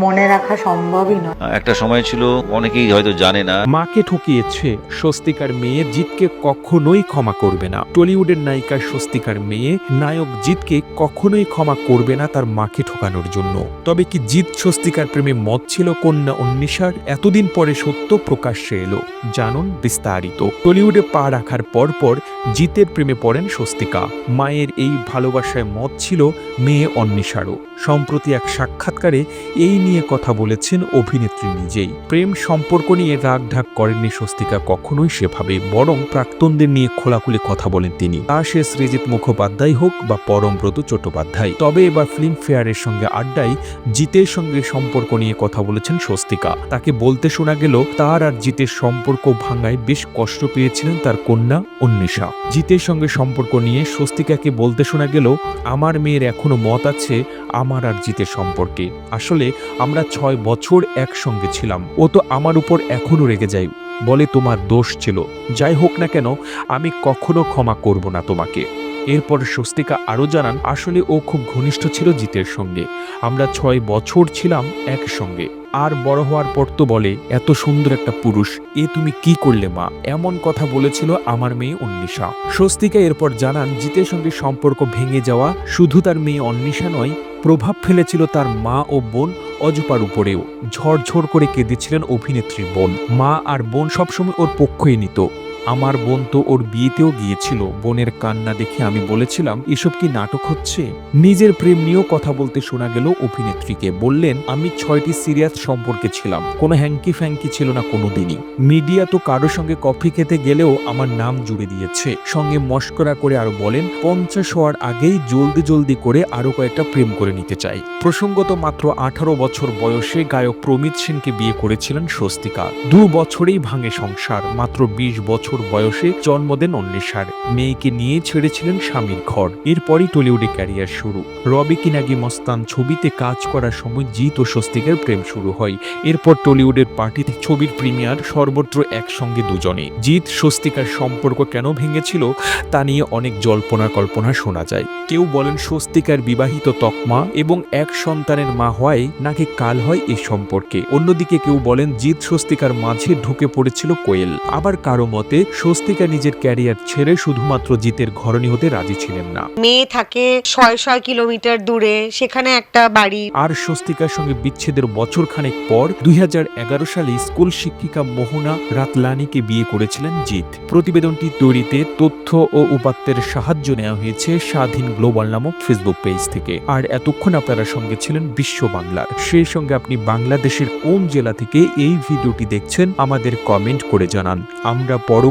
মনে রাখা সম্ভবই নয়। একটা সময় ছিল অনেকেই হয়তো জানে না। মাকে ঠকিয়েছে স্বস্তিকার মেয়ে জিতকে কখনোই ক্ষমা করবে না। টলিউডের নায়িকা স্বস্তিকার মেয়ে নায়ক জিতকে কখনোই ক্ষমা করবে না তার মাকে ঠকানোর জন্য। তবে কি জিত স্বস্তিকার প্রেমে মত ছিল কন্যা অন্বেষার এতদিন পরে সত্য প্রকাশ্যে এলো। জানুন বিস্তারিত। টলিউডে পা রাখার পর পর জিতের প্রেমে পড়েন স্বস্তিকা। মায়ের এই ভালোবাসায় মত ছিল মেয়ে অন্বেষারও সম্প্রতি এক সাক্ষাৎকারে এই নিয়ে কথা বলেছেন অভিনেত্রী নিজেই। প্রেম সম্পর্ক নিয়ে রাগ ঢাক করেননি স্বস্তিকা কখনোই সেভাবে বরং প্রাক্তনদের নিয়ে খোলাখুলি কথা বলেন তিনি। তা সে সৃজিত মুখোপাধ্যায় হোক বা পরমব্রত চট্টোপাধ্যায়। তবে এবার ফিল্ম ফেয়ারের সঙ্গে আড্ডায় জিতের সঙ্গে সম্পর্ক নিয়ে কথা বলেছেন স্বস্তিকা। তাকে বলতে শোনা গেল, তার আর জিতের সম্পর্ক ভাঙায় বেশ কষ্ট পেয়েছিলেন তার কন্যা অন্বেষা। জিতের সঙ্গে সম্পর্ক নিয়ে স্বস্তিকাকে বলতে শোনা গেল, আমার মেয়ের এখনও মত আছে আমার আর জিতের সম্পর্কে। আসলে আমরা ছয় বছর একসঙ্গে ছিলাম। ও তো আমার উপর এখনও রেগে যায়। বলে তোমার দোষ ছিল। যাই হোক না কেন, আমি কখনো ক্ষমা করব না তোমাকে। এরপর স্বস্তিকা আরও জানান, আসলে ও খুব ঘনিষ্ঠ ছিল জিতের সঙ্গে। আমরা ছয় বছর ছিলাম একসঙ্গে। আর বড় হওয়ার পর তো বলে, এত সুন্দর একটা পুরুষ। এ তুমি কি করলে মা? এমন কথা বলেছিল আমার মেয়ে অন্বেষা। স্বস্তিকা এরপর জানান, জিতের সঙ্গে সম্পর্ক ভেঙে যাওয়া শুধু তার মেয়ে অন্বেষা নয় প্রভাব ফেলেছিল তার মা ও বোন অজপার উপরেও। ঝরঝর করে কেঁদেছিলেন অভিনেত্রী বোন। মা আর বোন সবসময় ওর পক্ষই নিত। আমার বোন তো ওর বিয়েতেও গিয়েছিল। বোনের কান্না দেখে আমি বলেছিলাম, এসব কি নাটক হচ্ছে? নিজের প্রেম নিয়েও কথা বলতে শোনা গেল অভিনেত্রীকে। বললেন, আমি ছয়টি সিরিয়াস সম্পর্কে ছিলাম। কোনো হ্যাঙ্কি ফ্যাঙ্কি ছিল না কোনোদিনই। মিডিয়া তো কারোর সঙ্গে কফি খেতে গেলেও আমার নাম জুড়ে দিয়েছে। সঙ্গে মস্করা করে আরও বলেন, পঞ্চাশ হওয়ার আগেই জলদি জলদি করে আরও কয়েকটা প্রেম করে নিতে চাই। প্রসঙ্গত মাত্র আঠারো বছর বয়সে গায়ক প্রমিত সেনকে বিয়ে করেছিলেন স্বস্তিকা। দু বছরেই ভাঙে সংসার, মাত্র বিশ বছর বয়সে জন্ম দেন অন্বেষার। মেয়েকে নিয়ে ছেড়েছিলেন স্বামীর ঘর। এরপরই টলিউডে ক্যারিয়ার শুরু। রবি কিনাগি মস্তান ছবিতে কাজ করার সময় জিৎ ও স্বস্তিকার প্রেম শুরু হয়। এরপর টলিউডের পার্টিতে ছবির প্রিমিয়ার সর্বত্র একসঙ্গে দুজনে। জিৎ, স্বস্তিকার সম্পর্ক কেন ভেঙেছিল তা নিয়ে অনেক জল্পনা কল্পনা শোনা যায়। কেউ বলেন স্বস্তিকার বিবাহিত তকমা এবং এক সন্তানের মা হয় নাকি কাল হয় এই সম্পর্কে। অন্যদিকে কেউ বলেন জিৎ, স্বস্তিকার মাঝে ঢুকে পড়েছিল কোয়েল। আবার কারও মতে স্বস্তিকা নিজের ক্যারিয়ার ছেড়ে শুধুমাত্র জিতের ঘরণী হতে রাজি ছিলেন না। মেয়ে থাকে ছয় ছয় কিলোমিটার দূরে সেখানে একটা বাড়ি। আর স্বস্তিকার সঙ্গে বিচ্ছেদের বছর খানেক পর দুই সালে স্কুল শিক্ষিকা মোহনা রাতলানিকে বিয়ে করেছিলেন জিৎ। প্রতিবেদনটি তৈরিতে তথ্য ও উপাত্তের সাহায্য নেওয়া হয়েছে স্বাধীন গ্লোবাল নামক ফেসবুক পেজ থেকে। আর এতক্ষণ আপনারা সঙ্গে ছিলেন বিশ্ব বাংলার। সেই সঙ্গে আপনি বাংলাদেশের কোন জেলা থেকে এই ভিডিওটি দেখছেন আমাদের কমেন্ট করে জানান। আমরা